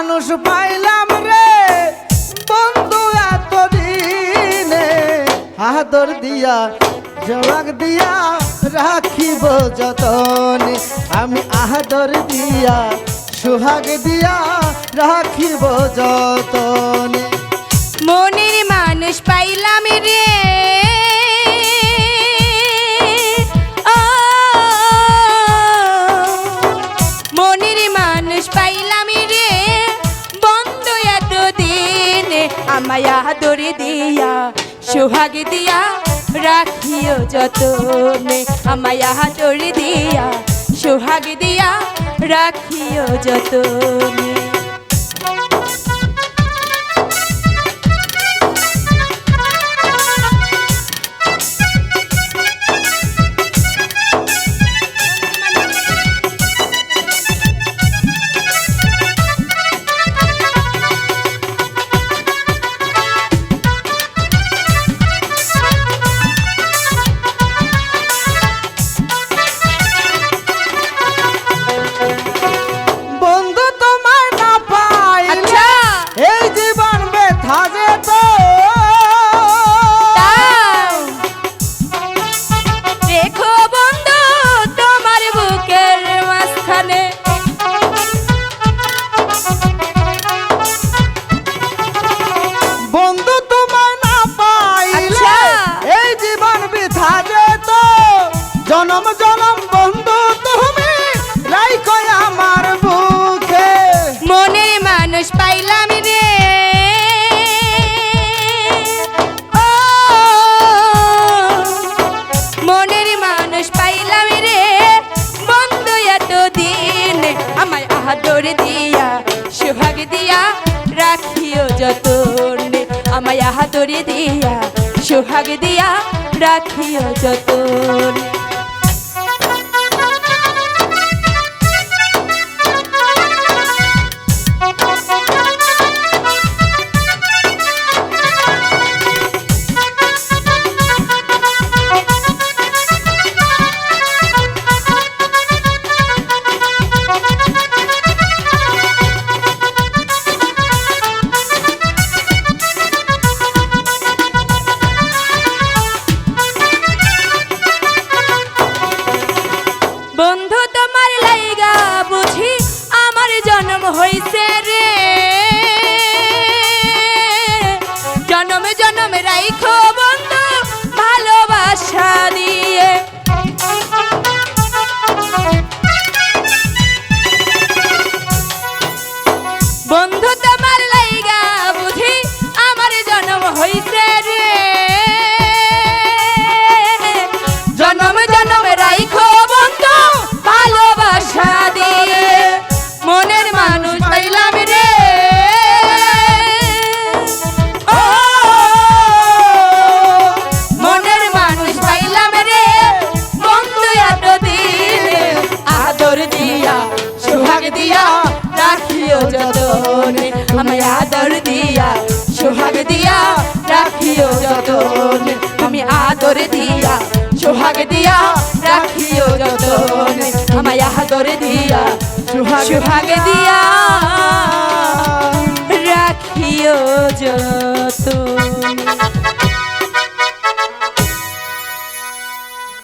পাইলাম রে। বন্ধু এতদিনে আদর দিয়া জবাক দিয়া রাখিব যতনে। আমি আদর দিয়া, সুহাগ দিয়া রাখিব যতনে। মনের মানুষ পাইলাম রে। মনের মানুষ পাইলাম আমায় আদরে দিয়া সোহাগ দিয়া রাখিও যতনে। আমায়া আদরে দিয়া সোহাগ দিয়া রাখিও যতনে। জনম জনম বন্ধু তুমি। রাইখো আমার বুকে। মনের মানুষ পাইলাম রে। ও, মনের মানুষ পাইলাম রে। বন্ধু এতদিন আমায় আদর দিয়া, সোহাগ দিয়া রাখিও যতন। আমায় আদর দিয়া, সোহাগ দিয়া রাখিও যতন। বন্ধু আমায় আদর দিয়া, সোহাগ দিয়া রাখিও যতন। তুমি আদর দিয়া, সোহাগ দিয়া রাখিও যতন। আমায় আদর দিয়া সোহাগ সোহাগ দিয়া রাখিও যতন।